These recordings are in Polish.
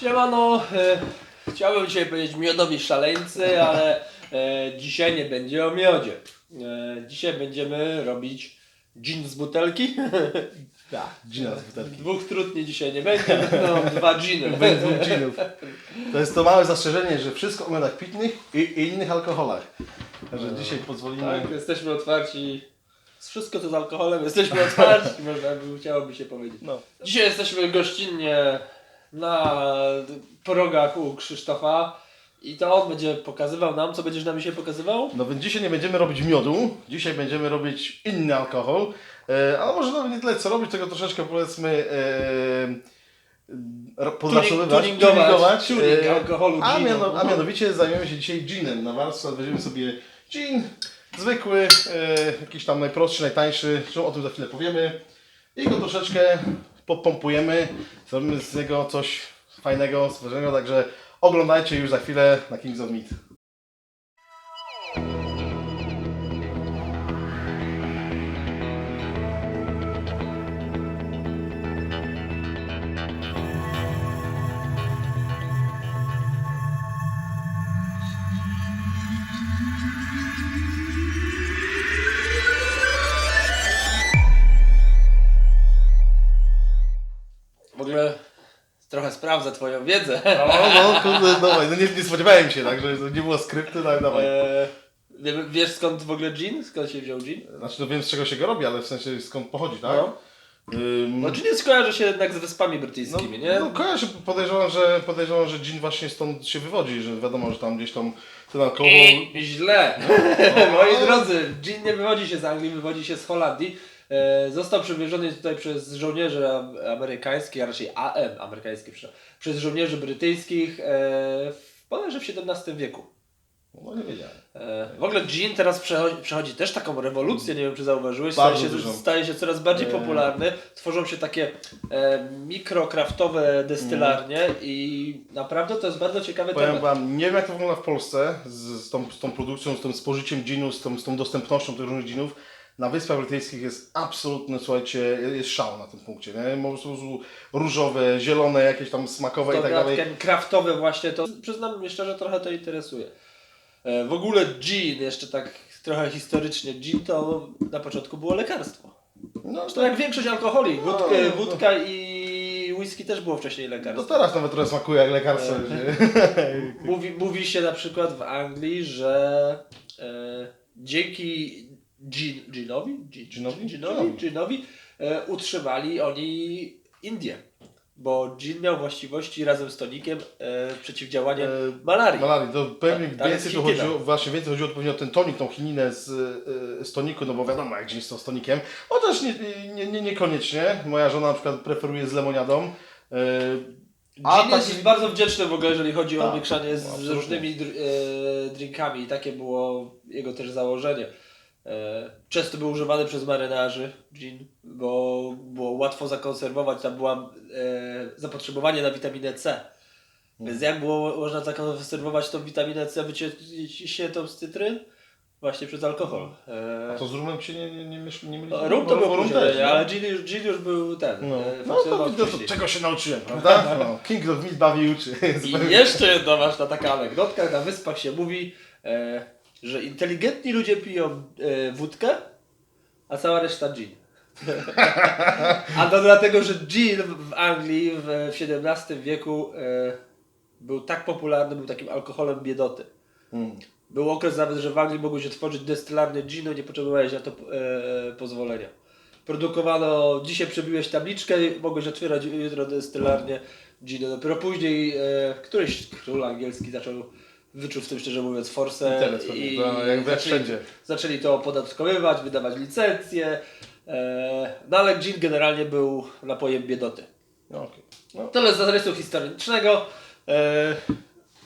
Siemano, e, chciałbym dzisiaj powiedzieć miodowi szaleńcy, ale e, dzisiaj nie będzie o miodzie. E, dzisiaj będziemy robić gin z butelki. Tak, gina z butelki. Dwóch trudni dzisiaj nie będzie, będą dwa giny. Bez dwóch ginów. To jest to małe zastrzeżenie, że wszystko o miodach pitnych i, i innych alkoholach. Także dzisiaj pozwolimy... Tak, jesteśmy otwarci. Z wszystko co z alkoholem jesteśmy otwarci, można by chciałoby się powiedzieć. No. Dzisiaj jesteśmy gościnnie na progach u Krzysztofa i to on będzie pokazywał nam, co będziesz nam dzisiaj pokazywał? No więc dzisiaj nie będziemy robić miodu, dzisiaj będziemy robić inny alkohol, e, ale może nawet nie tyle co robić, tego troszeczkę powiedzmy e, ro- pozachowywać, tuningować, tuning e, alkoholu, a, a mianowicie zajmiemy się dzisiaj ginem. Na warstwę. Weźmiemy sobie gin zwykły, e, jakiś tam najprostszy, najtańszy, o tym za chwilę powiemy. I go troszeczkę podpompujemy, zrobimy z niego coś fajnego, swojego, także oglądajcie już za chwilę na Kings of Meat. Trochę sprawdzę twoją wiedzę. No, no, kurde, dawaj, no nie, nie spodziewałem się, także nie było skryptu, tak, dawaj. Eee, nie- wiesz skąd w ogóle gin? Skąd się wziął gin? Znaczy, no wiem z czego się go robi, ale w sensie skąd pochodzi, tak? No. Ym, No gin skojarzy się jednak z Wyspami Brytyjskimi, no, nie? No kojarzę, podejrzewam, że podejrzewam, że gin właśnie stąd się wywodzi, że wiadomo, że tam gdzieś tam ten alkohol... I źle. Moi drodzy, gin nie wywodzi się z Anglii, wywodzi się z Holandii. E, Został przywieziony tutaj przez żołnierzy am- amerykańskich, a raczej AM amerykańskich, prze- przez żołnierzy brytyjskich e, w, bodajże w XVII wieku. No nie wiedziałem. E, W ogóle gin teraz przechodzi, przechodzi też taką rewolucję, nie wiem czy zauważyłeś, staje się, staje się coraz bardziej popularny, tworzą się takie e, mikrokraftowe destylarnie i naprawdę to jest bardzo ciekawy Powiem temat. wam, nie wiem jak to wygląda w Polsce z, z, tą, z tą produkcją, z tym spożyciem ginu, z tą, z tą dostępnością tych różnych ginów. Na Wyspach Brytyjskich jest absolutny, słuchajcie, jest szał na tym punkcie, nie? Po prostu różowe, zielone, jakieś tam smakowe i tak dalej. Kraftowe właśnie, to przyznam szczerze, trochę to interesuje. E, W ogóle gin, jeszcze tak trochę historycznie, gin to na początku było lekarstwo. No, To jak większość alkoholi, wódka, No, no. wódka i whisky też było wcześniej no lekarstwem. teraz nawet trochę smakuje jak lekarstwo. nie? Mówi, mówi się na przykład w Anglii, że e, dzięki ginowi, ginowi e, utrzymali oni Indię. Bo gin miał właściwości razem z tonikiem e, przeciwdziałania E, malarii. Malarii, to pewnie Tak, tak, więcej tu chodziło, właśnie więcej chodziło pewnie o ten tonik, tą chininę z, y, z toniku, no bo wiadomo jak gdzieś z tą z tonikiem. Chociaż nie, nie, nie, niekoniecznie. Moja żona na przykład preferuje z lemoniadą. Y, a Gin jest taki- bardzo wdzięczny w ogóle, jeżeli chodzi o Tak, mieszanie z, absolutnie. różnymi dr, e, drinkami. Takie było jego też założenie. E, często był używany przez marynarzy gin, bo było łatwo zakonserwować. Tam było e, zapotrzebowanie na witaminę C. Więc jak było można zakonserwować tą witaminę C wyciśniętą z cytryn? Właśnie przez alkohol. E, A to z rumem się nie, nie, nie, nie myli? no, rum to Bo- był rum później, też, ale gin już, gin już był ten. No, e, no to, to, czego się nauczyłem, prawda? No, King of Meat bawi i uczy. I jeszcze jedna ważna taka anegdotka. Na wyspach się mówi, e, że inteligentni ludzie piją e, wódkę, a cała reszta gin. a to dlatego, że gin w Anglii w, w XVII wieku e, był tak popularny, był takim alkoholem biedoty. Mm. Był okres nawet, że w Anglii mogłeś otworzyć destylarnię ginu, nie potrzebowałeś na to e, pozwolenia. Produkowano, dzisiaj przebiłeś tabliczkę, mogłeś otwierać jutro destylarnię ginu. Dopiero później e, któryś król angielski zaczął, wyczuł w tym szczerze mówiąc forsę pewnie, i to jak we zaczęli, wszędzie. zaczęli to opodatkowywać, wydawać licencje. E, no ale gin generalnie był napojem biedoty. No, okej. no. Tyle z zarysu historycznego. E,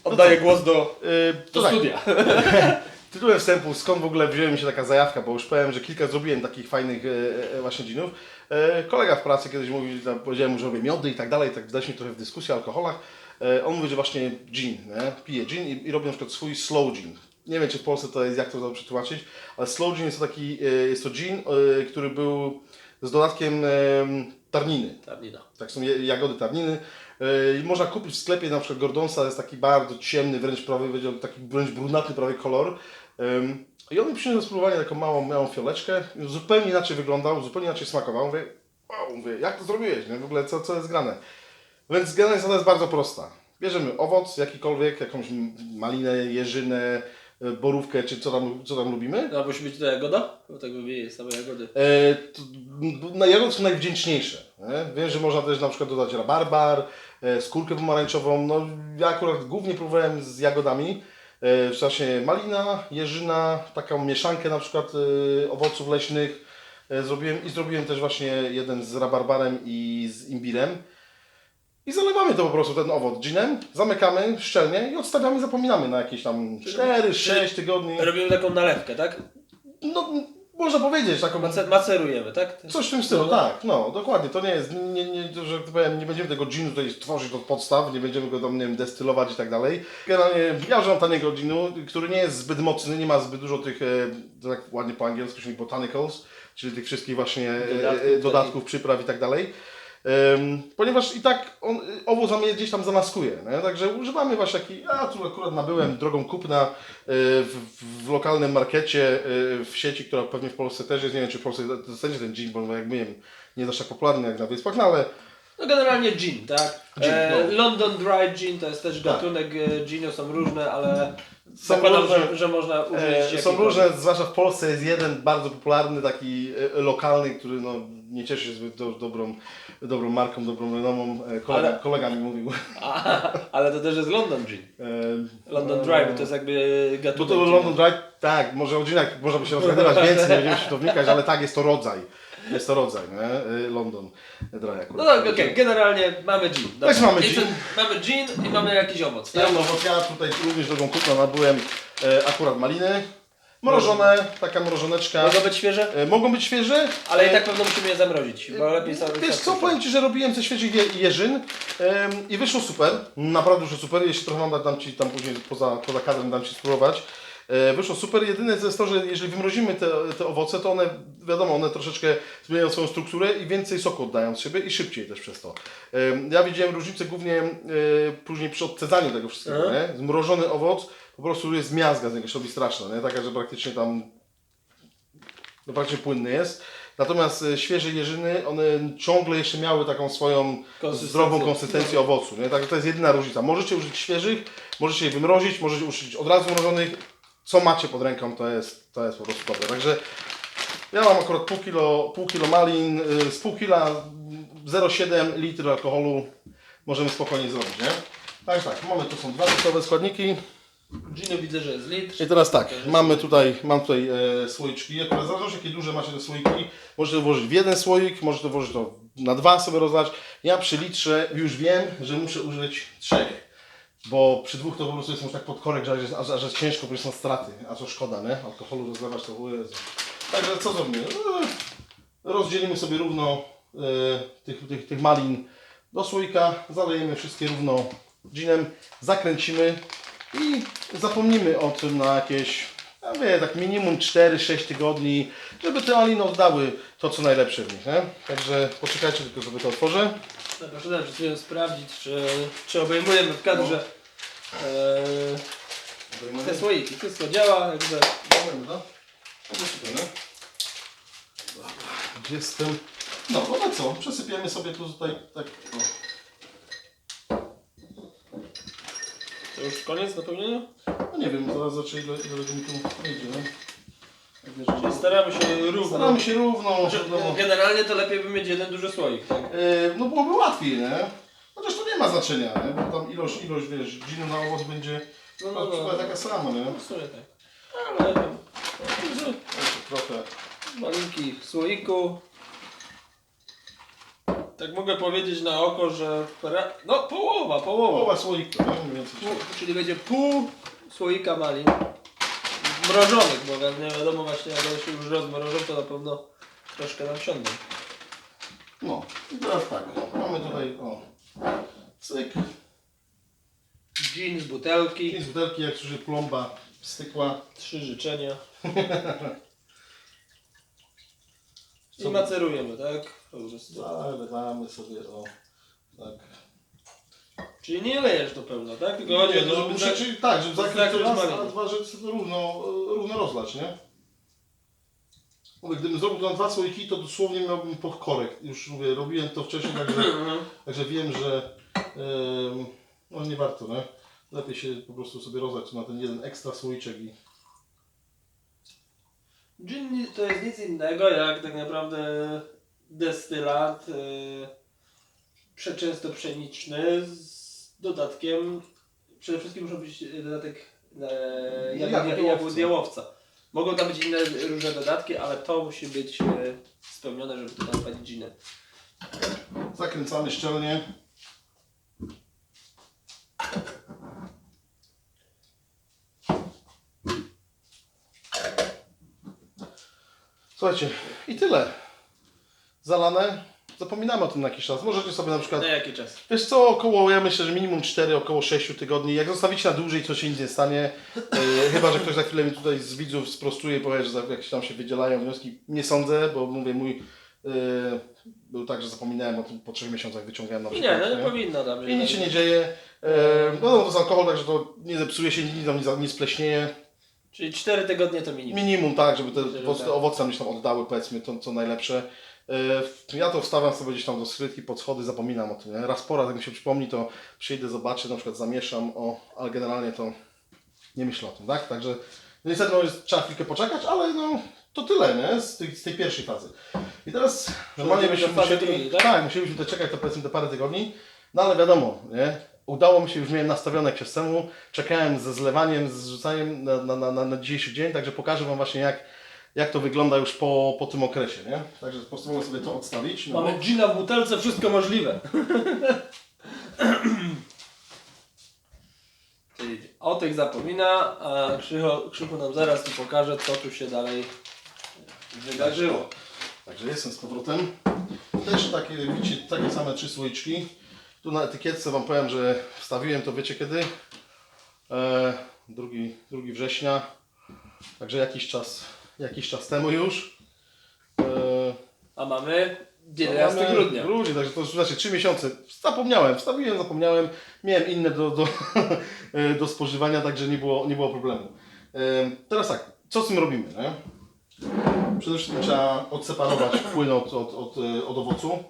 oddaję głos do, Y, do tak, studia. Tytułem wstępu, skąd w ogóle wzięła mi się taka zajawka, bo już powiem, że kilka zrobiłem takich fajnych e, e, właśnie ginów. E, kolega w pracy kiedyś mówił, powiedziałem mu, że robię miody i tak dalej, tak wdaliśmy trochę w dyskusję o alkoholach. E, on mówi, że właśnie gin, nie? pije gin i, i robi na przykład swój slow gin. Nie wiem, czy w Polsce to jest, jak to przetłumaczyć, ale slow gin jest to taki, e, jest to gin, e, który był z dodatkiem tarniny. Tarnina. Tak są jagody tarniny. I można kupić w sklepie na przykład Gordonsa, jest taki bardzo ciemny, wręcz prawie powiedział, taki wręcz brunatny prawie kolor. I on mi przyniósł do spróbowania taką małą, małą fioleczkę. Zupełnie inaczej wyglądał, zupełnie inaczej smakował. Mówię, wow, mówię, jak to zrobiłeś? Nie? W ogóle co, co jest grane? Więc generalnie zasada jest bardzo prosta. Bierzemy owoc, jakikolwiek, jakąś malinę, jeżynę, y, borówkę, czy co tam, co tam lubimy. No, musi być to jagoda? Bo tego wieje same jagody. E, to, jagody są najwdzięczniejsze. Nie? Wiem, że można też na przykład dodać rabarbar, e, skórkę pomarańczową. No, ja akurat głównie próbowałem z jagodami. E, w czasie malina, jeżyna, taką mieszankę na przykład e, owoców leśnych e, zrobiłem i zrobiłem też właśnie jeden z rabarbarem i z imbirem. I zalewamy to po prostu, ten owoc ginem, zamykamy szczelnie i odstawiamy, zapominamy na jakieś tam 4-6 tygodni. Robimy taką nalewkę, tak? No, można powiedzieć, taką Mace- macerujemy, tak? Coś w tym stylu, tak, no, dokładnie. To nie jest, nie, nie, że tak powiem, nie będziemy tego ginu tutaj tworzyć od podstaw, nie będziemy go tam, nie wiem, destylować i tak dalej. Generalnie ja używam taniego ginu, który nie jest zbyt mocny, nie ma zbyt dużo tych, e, tak ładnie po angielsku mówi botanicals, czyli tych wszystkich właśnie e, Dodatków, e, dodatków przypraw i tak dalej. Ponieważ i tak on, owoc nam je gdzieś tam zamaskuje, nie? także używamy właśnie taki, ja tu akurat nabyłem drogą kupna e, w, w lokalnym markecie e, w sieci, która pewnie w Polsce też jest, nie wiem czy w Polsce dostanie ten gin, bo jak mówiłem, nie jest aż tak popularny jak na Wyspach, no ale No generalnie gin, tak? Gin, e, no. Tak. London Dry Gin to jest też gatunek e, ginu, są różne, ale Są zakładam, różne. że, że można użyć e, są różne, zwłaszcza w Polsce jest jeden bardzo popularny, taki lokalny, który no, nie cieszy się zbyt do, dobrą, dobrą marką, dobrą renomą, e, kolega, Ale- kolega mi mówił. A, ale to też jest London Gin. E, London e, bo to jest jakby gatunek to ginu. London Dry, tak, może o dżinach można by się rozgadywać więcej, nie będziemy się to wnikać, ale tak, jest to rodzaj. Jest to rodzaj, nie? London Dry akurat. No tak, okej, generalnie mamy gin. Też mamy gin. ten- Mamy gin i mamy jakiś owoc, tak? Ja, no, bo ja tutaj również drogą kupna nabyłem e, akurat maliny. Mrożone, taka mrożoneczka. Mogą być świeże? E, mogą być świeże, Ale i e, tak pewno musimy je zamrozić, bo lepiej sobie... Wiesz co, powiem Ci, że robiłem ze świeżych je, jeżyn em, i wyszło super, naprawdę wyszło super, jeśli trochę mam, dam Ci tam później poza, poza kadrem, dam Ci spróbować. E, wyszło super, jedyne jest to, że jeżeli wymrozimy te, te owoce, to one, wiadomo, one troszeczkę zmieniają swoją strukturę i więcej soku oddają z siebie i szybciej też przez to. Em, ja widziałem różnicę głównie e, później przy odcedzaniu tego wszystkiego, nie? Zmrożony owoc, po prostu jest miazga z niego, robi straszna, nie? Taka, że praktycznie tam no praktycznie płynny jest. Natomiast e, świeże jeżyny, one ciągle jeszcze miały taką swoją Konsystencję. zdrową konsystencję owocu. Nie? Tak, to jest jedyna różnica. Możecie użyć świeżych, możecie je wymrozić, możecie użyć od razu mrożonych. Co macie pod ręką, to jest, to jest po prostu dobre. Także ja mam akurat pół kilo, pół kilo malin, y, z pół kila mm, 0,7 litr alkoholu możemy spokojnie zrobić, nie? Tak, tak, mamy tu są dwa gotowe składniki. Ginu widzę, że jest litr. I teraz tak, mamy tutaj, mam tutaj e, słoiczki, akurat zależy jakie duże macie te słoiki, możecie to włożyć w jeden słoik, możecie to włożyć to na dwa sobie rozlać. Ja przy litrze już wiem, że muszę użyć trzech, bo przy dwóch to po prostu jest już tak pod korek, że aż jest ciężko, bo są straty, a to szkoda, nie? Alkoholu rozlewać to, Jezu. Także co zrobimy? No, Rozdzielimy sobie równo e, tych, tych, tych malin do słoika, zalejemy wszystkie równo ginem, zakręcimy i zapomnimy o tym na jakieś, ja wiem, tak minimum 4-6 tygodni, żeby te maliny oddały to, co najlepsze w nich, nie? Także poczekajcie tylko, żeby to otworzę. Dobra, przede wszystkim sprawdzić, czy, czy obejmujemy w kadrze e, te słoiki. Wszystko działa, no. No nie? Dobra, Gdzie jestem? No, no to co? Przesypiemy sobie tu tutaj tak. O. już koniec napełnienia. No nie wiem, zaraz zobaczę ile, ile mi tu wyjdzie, nie? Jak wiesz, Czyli staramy się równo. Staramy się równo, Znaczy, wiadomo. Generalnie to lepiej by mieć jeden duży słoik, tak? Yy, no byłoby łatwiej, nie? Chociaż to nie ma znaczenia, nie? Bo tam ilość, ilość wiesz, ginu na owoc będzie No, no, no, no. no, taka sama, nie? W sumie tak. Ale trochę. malinki w słoiku. Tak mogę powiedzieć na oko, że pra... no połowa, połowa. Połowa słoika? Mniej więcej. Pół, czyli będzie pół słoika malin mrożonych, bo nie wiadomo właśnie jak one się już rozmrożą, to na pewno troszkę nam siądą. No, i teraz tak, mamy tutaj, o, cyk, Gin z butelki, pięć butelki, jak słyszy plomba stykła. trzy życzenia. I Co? macerujemy, tak? Po prostu. Zalewamy sobie o tak. Czyli nie lejesz do pełna, tak? Tylko chodzi o Nie, to, no, żeby muszę, tak... czyli tak, żeby zakryć zakryć to raz, a dwa, to równo, równo rozlać, nie? Mówię, gdybym zrobił to na dwa słoiki, to dosłownie miałbym pod korek. Już mówię, robiłem to wcześniej, także, Mhm. także wiem, że em, no nie warto, nie? Lepiej się po prostu sobie rozlać na ten jeden ekstra słoiczek i Gin to jest nic innego jak tak naprawdę destylat yy, przeczęsto pszeniczny z dodatkiem, przede wszystkim musi być dodatek e, Jagód jagód, jałowca. Mogą tam być inne różne dodatki, ale to musi być e, spełnione, żeby to nazwać ginem. zakręcamy szczelnie. Słuchajcie, i tyle. Zalane. Zapominamy o tym na jakiś czas. Możecie sobie na przykład Na jaki czas? Wiesz co, około, ja myślę, że minimum 4, około 6 tygodni. Jak zostawicie na dłużej, to się nic nie stanie. E, chyba, że ktoś za chwilę mi tutaj z widzów sprostuje, powie, że za- jakieś tam się wydzielają wnioski. Nie sądzę, bo mówię, mój e, był tak, że zapominałem o tym po 3 miesiącach wyciągałem na Nie, przykład. no nie powinno tam I nic się nie dzieje. E, no, no to jest alkohol, także to nie zepsuje się, nic tam nie, nie spleśnieje. Czyli 4 tygodnie to minimum. Minimum tak, żeby te Żeby owoce, tak. owoce gdzieś tam oddały, powiedzmy, to co najlepsze. E, Ja to wstawiam sobie gdzieś tam do skrytki, pod schody, zapominam o tym. Nie? Raz po raz, jak mi się przypomni, to przyjdę, zobaczę, na przykład zamieszam, o, ale generalnie to nie myślę o tym, tak? Także no niestety no, trzeba chwilkę poczekać, ale no to tyle, nie? Z tej, z tej pierwszej fazy. I teraz normalnie byśmy musieli, tak? tak? musielibyśmy to czekać to powiedzmy te parę tygodni, no ale wiadomo, nie? Udało mi się, już miałem nastawione jak się temu, czekałem ze zlewaniem, z rzucaniem na, na, na, na, dzisiejszy dzień, także pokażę Wam właśnie jak, jak to wygląda już po, po tym okresie, nie? Także postanowiłem sobie to odstawić. No, Mamy gina w butelce, wszystko możliwe. Czyli o tych zapomina, a Krzycho, Krzychu nam zaraz tu pokaże, co tu się dalej wydarzyło. Także jestem z powrotem. Też takie, widzicie, takie same trzy słoiczki. Tu na etykietce Wam powiem, że wstawiłem to wiecie kiedy? E, 2, 2 września. Także jakiś czas, jakiś czas temu już. E, A mamy no 11 mamy grudnia. Grudnie, także to już znaczy 3 miesiące. Zapomniałem, wstawiłem, zapomniałem. Miałem inne do, do, do spożywania, także nie było, nie było problemu. E, teraz tak, co z tym robimy? Nie? Przede wszystkim trzeba odseparować płyn od, od, od, e, od owocu,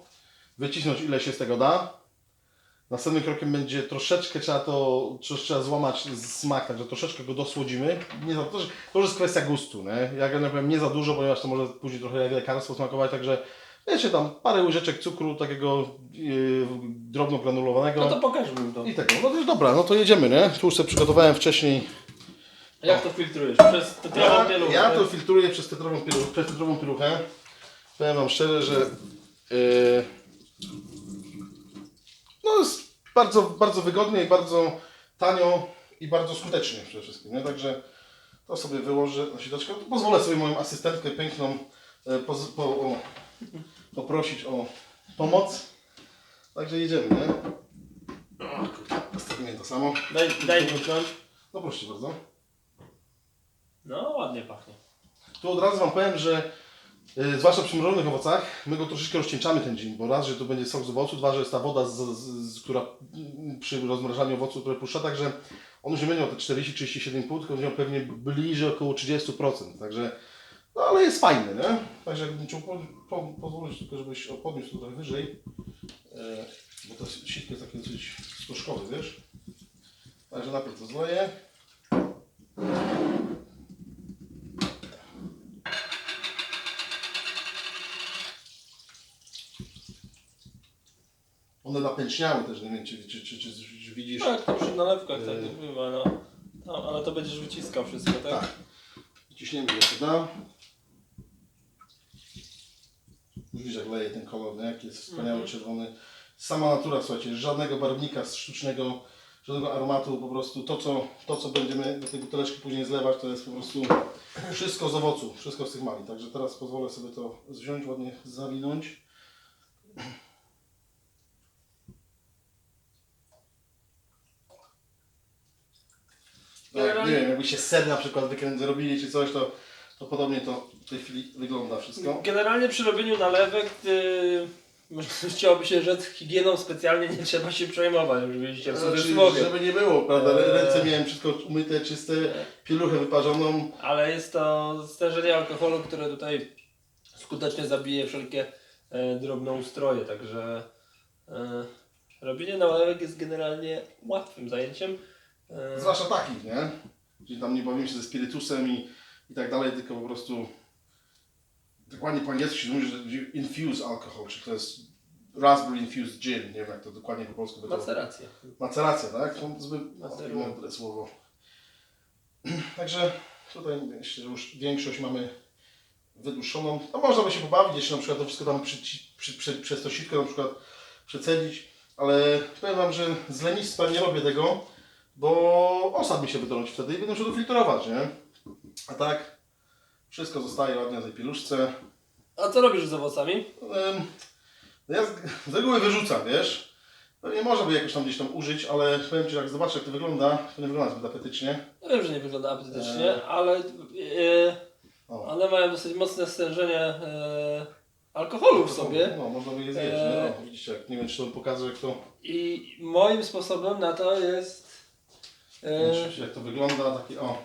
wycisnąć ile się z tego da. Następnym krokiem będzie troszeczkę trzeba to, trzeba złamać smak, także troszeczkę go dosłodzimy. Nie za, to, to już jest kwestia gustu, nie? Ja generalnie powiem nie za dużo, ponieważ to może później trochę jak lekarstwo smakować, także wiecie tam parę łyżeczek cukru takiego yy, drobno granulowanego. No to pokażmy im to. I tego, no to już dobra, no to jedziemy, nie? Tu już sobie przygotowałem wcześniej A Jak to filtrujesz? Przez tetrową ja, pieluchę? ja to filtruję przez tetrową, pieluchę, przez tetrową pieluchę. Powiem Wam szczerze, że yy, no jest bardzo, bardzo wygodnie i bardzo tanio i bardzo skutecznie przede wszystkim. Nie? Także to sobie wyłożę na siateczkę. Pozwolę sobie moją asystentkę piękną e, poz, po, o, poprosić o pomoc. Także jedziemy, nie? O, kurde, to samo. Daj, daj wziąć. No proszę bardzo. No ładnie pachnie. Tu od razu Wam powiem, że zwłaszcza przy mrożonych owocach, my go troszeczkę rozcieńczamy ten gin, bo raz, że to będzie sok z owocu, dwa, że jest ta woda, z, z, która przy rozmrażaniu owocu, które puszcza, także on już nie będzie miał te 40-37,5, tylko będzie miał pewnie bliżej około 30%, także no ale jest fajny, nie? Także jakbym chciał po, po, pozwolić tylko, żebyś podniósł trochę wyżej, e, bo to sitko jest takie dosyć stożkowe, wiesz? Także najpierw to zleję. One napęczniały też, nie wiem, czy, czy, czy, czy widzisz. Tak, to przy nalewkach tak y- to bywa, no. Ale to będziesz wyciskał wszystko, tak? Tak. Ciśniemy no. jeszcze da. Widzisz, jak leje ten kolor, nie? jak jest wspaniały mm -hmm. czerwony. Sama natura, słuchajcie, żadnego barwnika sztucznego, żadnego aromatu, po prostu to, co, to, co będziemy do tej buteleczki później zlewać, to jest po prostu wszystko z owocu, wszystko z tych mali. Także teraz pozwolę sobie to wziąć, ładnie zawinąć. Tak, nie wiem, jakbyście ser na przykład wykręt zrobili czy coś, to, to podobnie to w tej chwili wygląda wszystko. Generalnie przy robieniu nalewek yy, chciałoby się rzec higieną specjalnie nie trzeba się przejmować, oczywiście w Znaczy, cudzysłowie. żeby nie było, prawda? Eee. Ręce miałem wszystko umyte, czyste, pieluchę wyparzoną. Ale jest to stężenie alkoholu, które tutaj skutecznie zabije wszelkie e, drobnoustroje, także e, robienie nalewek jest generalnie łatwym zajęciem. E, Zwłaszcza takich, nie? Czyli tam nie bawimy się ze spirytusem i, i tak dalej, tylko po prostu dokładnie po angielsku się mówi, że infuse alcohol, czy to jest raspberry infused gin, nie wiem jak to dokładnie po polsku by to... Maceracja. Maceracja, tak? To zbyt mądre słowo. Także tutaj myślę, że już większość mamy wydłużoną. No można by się pobawić, jeszcze na przykład to wszystko tam przy, przy, przy, przez to sitko na przykład przecedzić, ale powiem Wam, że z lenistwa nie robię tego, bo osad mi się wytrąci wtedy i będę musiał to filtrować, nie? A tak wszystko zostaje ładnie na tej pieluszce. A co robisz z owocami? No ja z, z reguły wyrzucam, wiesz? Pewnie można by jakoś tam gdzieś tam użyć, ale powiem Ci, jak zobaczę jak to wygląda, to nie wygląda zbyt apetycznie. Ja wiem, że nie wygląda apetycznie, Eee. ale e, O. one mają dosyć mocne stężenie e, alkoholu w sobie. No, można by je zjeść, Eee. no, widzicie, jak, nie wiem czy to pokaże jak to, I moim sposobem na to jest. E, jak to wygląda, takie o.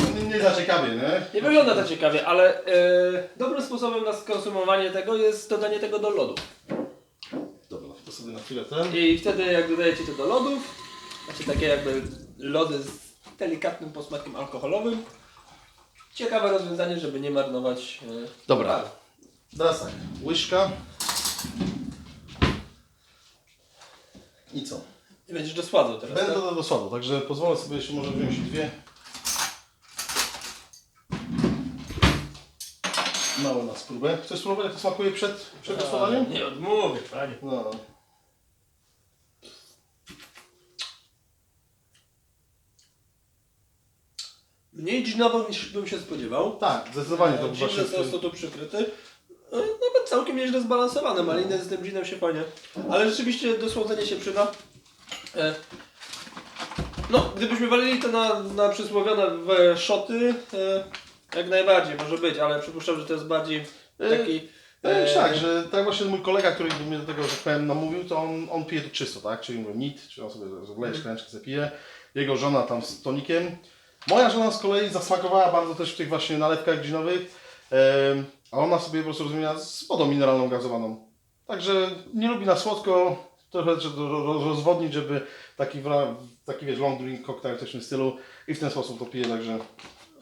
No, nie, nie za ciekawie, nie? nie wygląda to ciekawie, ale e, dobrym sposobem na skonsumowanie tego jest dodanie tego do lodu. Dobra, to sobie na chwilę ten. I wtedy jak dodajecie to do lodów, znaczy takie jakby lody z delikatnym posmakiem alkoholowym, ciekawe rozwiązanie, żeby nie marnować. E, Dobra. lokalu. Teraz tak, łyżka. I co? I będziesz dosładzał teraz. Będę tak? do, do sładu, także pozwolę sobie jeszcze może wziąć dwie. Małe na spróbę. Chcesz spróbować jak to smakuje przed, przed gotowaniem? Nie odmówię, panie. No. Mniej dżinowo niż bym się spodziewał. Tak, zdecydowanie to był Dżin właśnie... to tu przykryty. E, Nawet całkiem nieźle zbalansowane. Maliny z tym dżinem się fajnie. Ale rzeczywiście dosłodzenie się przyda. E, No, gdybyśmy walili to na, na przysłowione szoty, e, jak najbardziej może być, ale przypuszczam, że to jest bardziej taki... E, e, tak, że tak właśnie mój kolega, który mnie do tego, że tak powiem, namówił, to on, on pije to czysto, tak? Czyli mówię nit, czy on sobie wleje szklaneczkę, zapije. Jego żona tam z tonikiem. Moja żona z kolei zasmakowała bardzo też w tych właśnie nalewkach ginowych, em, a ona sobie po prostu rozumiała z wodą mineralną gazowaną. Także nie lubi na słodko, trochę rozwodnić, żeby taki, taki wiesz, long drink coś w tym stylu i w ten sposób to pije, także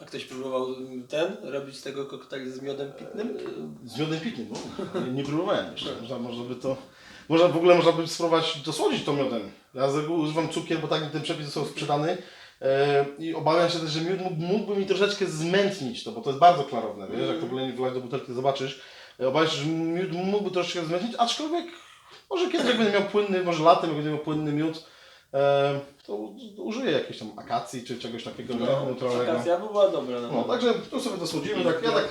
A ktoś próbował ten, robić z tego koktajl z miodem pitnym? Z miodem pitnym, no. Nie, nie próbowałem jeszcze. Można, można by to. Można, w ogóle można by spróbować dosłodzić to miodem. Ja z reguły używam cukier, bo tak ten przepis został sprzedany. E, I obawiam się też, że miód mógł- mógłby mi troszeczkę zmętnić to, bo to jest bardzo klarowne, wiesz, jak to wlenie wlać do butelki, zobaczysz. E, Obawiam się, że miód mógłby troszeczkę zmętnić, aczkolwiek może kiedyś jak będę miał płynny, może latem jak będę miał płynny miód, e, to użyję jakiejś tam akacji czy czegoś takiego No, neutralnego. Akacja by była dobra. No, także tu sobie dosłodzimy, tak, ja tak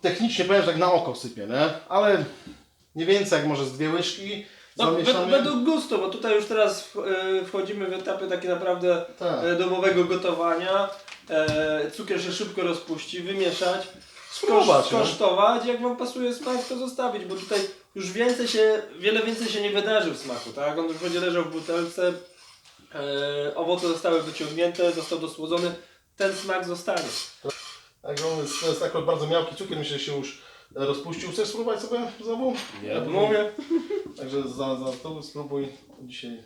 technicznie powiem, że tak na oko sypię, nie? Ale nie więcej jak może z dwie łyżki No, zamieszamy. według gustu, bo tutaj już teraz e, wchodzimy w etapy takie naprawdę Tak. e, domowego gotowania. E, cukier się szybko rozpuści, wymieszać, Spróbować, no. skosztować. Jak Wam pasuje smak, to zostawić, bo tutaj już więcej się, wiele więcej się nie wydarzy w smaku, tak? On już będzie leżał w butelce, e, owoce zostały wyciągnięte, został dosłodzony, ten smak zostanie. Także on jest, to jest akurat bardzo miałki cukier, myślę, że się już rozpuścił. Chcesz spróbować sobie znowu? Ja mówię. Także za, za to spróbuj dzisiaj.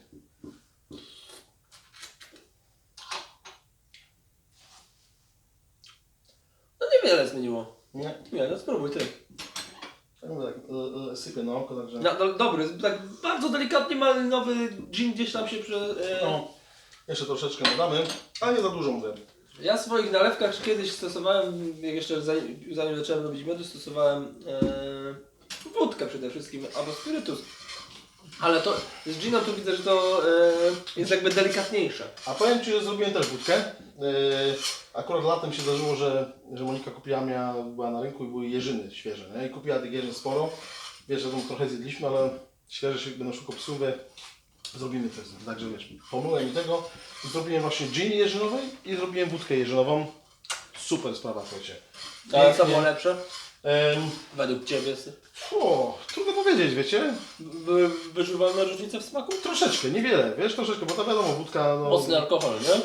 No niewiele zmieniło. Nie? Nie, no spróbuj ty. Tak mówię, tak, sypię na oko, także... No, no, dobry, tak bardzo delikatnie malinowy gin gdzieś tam się przy... E, No, jeszcze troszeczkę dodamy, ale nie za dużo mówię. Ja w swoich nalewkach kiedyś stosowałem, jak jeszcze zanim, zanim zacząłem robić miody, stosowałem e, wódkę przede wszystkim, albo spirytus. Ale to z ginem tu widzę, że to e, jest jakby delikatniejsze. A powiem Ci, że zrobiłem też wódkę. Yy, akurat latem się zdarzyło, że, że Monika kupiła mnie, była na rynku i były jeżyny świeże. Nie? I kupiła tych jeżyn sporo. Wiesz, że tam trochę zjedliśmy, ale świeże się będą szukał psuwy. Zrobimy też. Także wiesz, pomyłem mi tego. I zrobiłem właśnie gin jeżynowy i zrobiłem wódkę jeżynową. super sprawa, słuchajcie. Ale co było lepsze? Em, Według Ciebie. o, trudno powiedzieć, wiecie? Wy, wyczuwalna różnica w smaku? Troszeczkę, niewiele, wiesz, troszeczkę, bo to wiadomo, wódka, no... Mocny alkohol, nie?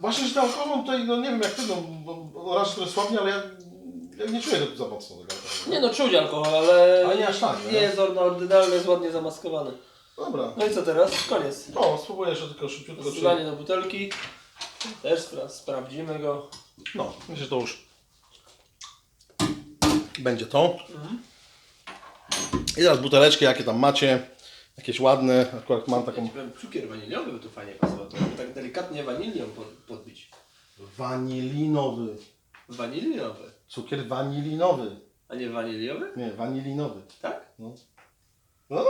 Właśnie, że ten alkohol tutaj, no nie wiem jak ty, no, bo, bo raz trochę słabnie, ale ja, ja nie czuję za mocno tego alkoholu. Nie no, czuć alkohol, ale Ale nie aż tak, nie nie? jest oryginalny, jest ładnie zamaskowany. Dobra. No i co teraz? Koniec. O, spróbuję jeszcze tylko szybciutko. Czy... Zlanie do butelki. Też spra sprawdzimy go. No, myślę, że to już będzie to. I teraz buteleczki, jakie tam macie. Jakieś ładne, akurat mam Ja taką ci powiem, cukier waniliowy by tu fajnie pasował. To mógł tak delikatnie wanilią pod, podbić. wanilinowy. Waniliowy. Cukier wanilinowy. A nie waniliowy? Nie, wanilinowy. Tak? No. No,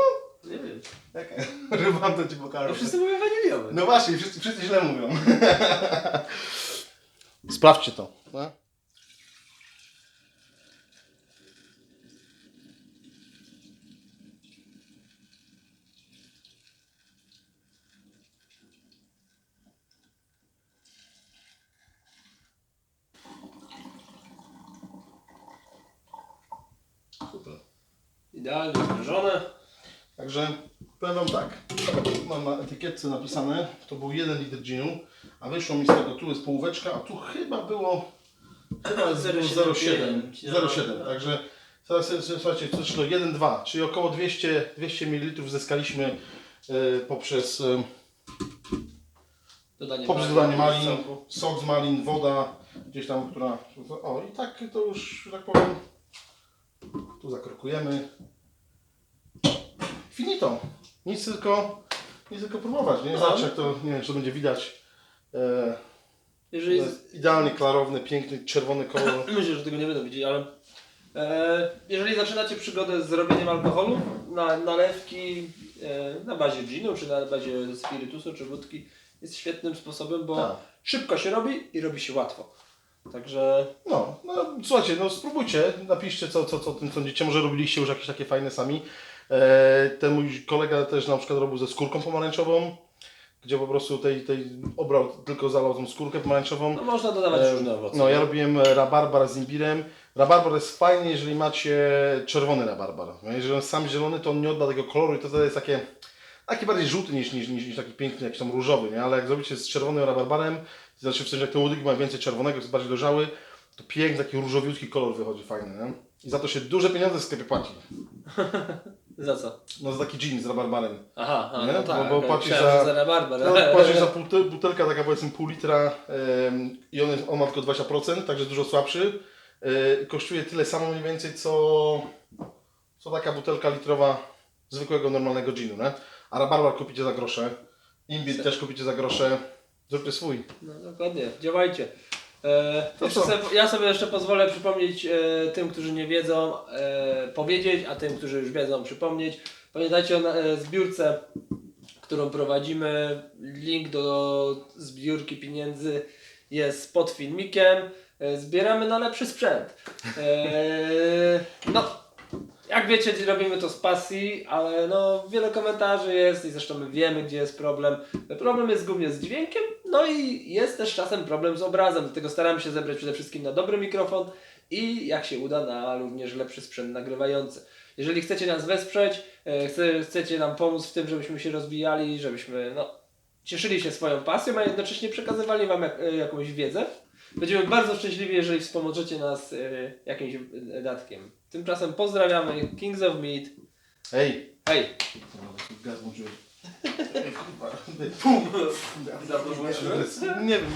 Nie wiem. jak rybam to ci No pokażę. wszyscy mówią waniliowy. No właśnie, wszyscy, wszyscy źle mówią. Sprawdźcie to. No. Super. Idealnie zmierzone. Także powiem Wam tak, mam na etykietce napisane, to był 1 litr ginu, a wyszło mi z tego, tu jest połóweczka, a tu chyba było chyba jest 0,75. 0,7, 0,7, także teraz słuchajcie, coś to 1,2, czyli około 200, 200 ml zyskaliśmy e, poprzez, e, Dodanie poprzez dodanie malin, soku. sok z malin, woda, gdzieś tam, która, o i tak to już, że tak powiem, tu zakrokujemy. Finito. Nic tylko, nic tylko próbować, nie? No. Zobacz jak to, nie wiem, czy to będzie widać. E, Jeżeli idealnie klarowny, piękny, czerwony kolor. Myślę, że tego nie będą widzieć, ale e, jeżeli zaczynacie przygodę z robieniem alkoholu, na, nalewki e, na bazie ginu, czy na bazie spirytusu, czy wódki jest świetnym sposobem, bo Tak. szybko się robi i robi się łatwo. Także No, no słuchajcie, no spróbujcie, napiszcie co, co, co o tym sądzicie, może robiliście już jakieś takie fajne sami. E, ten mój kolega też na przykład robił ze skórką pomarańczową, gdzie po prostu tej, tej obrał, tylko zalał tą skórkę pomarańczową. no, można dodawać E, różne owoce. No ja robiłem e, rabarbar z imbirem. Rabarbar jest fajny, jeżeli macie czerwony rabarbar. No, Jeżeli on jest sam zielony, to on nie odda tego koloru i to wtedy jest takie, taki bardziej żółty niż, niż, niż, niż taki piękny, jakiś tam różowy, nie? Ale jak zrobicie z czerwonym rabarbarem, to znaczy w sensie jak te łodygi mają więcej czerwonego, jest bardziej dojrzały, to piękny, taki różowiutki kolor wychodzi fajny, nie? I za to się duże pieniądze w sklepie płaci. Za co? No za taki gin z rabarbarem. Aha, aha Nie? no tak. Bo- bo okej, płacisz za- za rabarbar. No, płacisz za butel, butelka taka powiedzmy pół litra em, i on, jest, on ma tylko 20%, także dużo słabszy. E, kosztuje tyle samo mniej więcej co, co taka butelka litrowa zwykłego normalnego ginu, nie? A rabarbar kupicie za grosze, imbir też kupicie za grosze. Zróbcie swój. No dokładnie, działajcie. E, To co? sobie, ja sobie jeszcze pozwolę przypomnieć e, tym, którzy nie wiedzą, e, powiedzieć, a tym, którzy już wiedzą, przypomnieć. Pamiętajcie o na- e, zbiórce, którą prowadzimy. Link do zbiórki pieniędzy jest pod filmikiem. E, zbieramy na lepszy sprzęt. E, no, jak wiecie, robimy to z pasji, ale no wiele komentarzy jest i zresztą my wiemy, gdzie jest problem. Problem jest głównie z dźwiękiem, no i jest też czasem problem z obrazem, dlatego staramy się zebrać przede wszystkim na dobry mikrofon i jak się uda na również lepszy sprzęt nagrywający. Jeżeli chcecie nas wesprzeć, e, chce, chcecie nam pomóc w tym, żebyśmy się rozwijali, żebyśmy no, cieszyli się swoją pasją, a jednocześnie przekazywali Wam jak, e, jakąś wiedzę, będziemy bardzo szczęśliwi, jeżeli wspomożecie nas e, jakimś datkiem. Tymczasem pozdrawiamy Kings of Meat. Ej! Hej! Gaz włączyłeś. Ej, kurwa. Pum. Za dużo włączyłem? Nie wiem.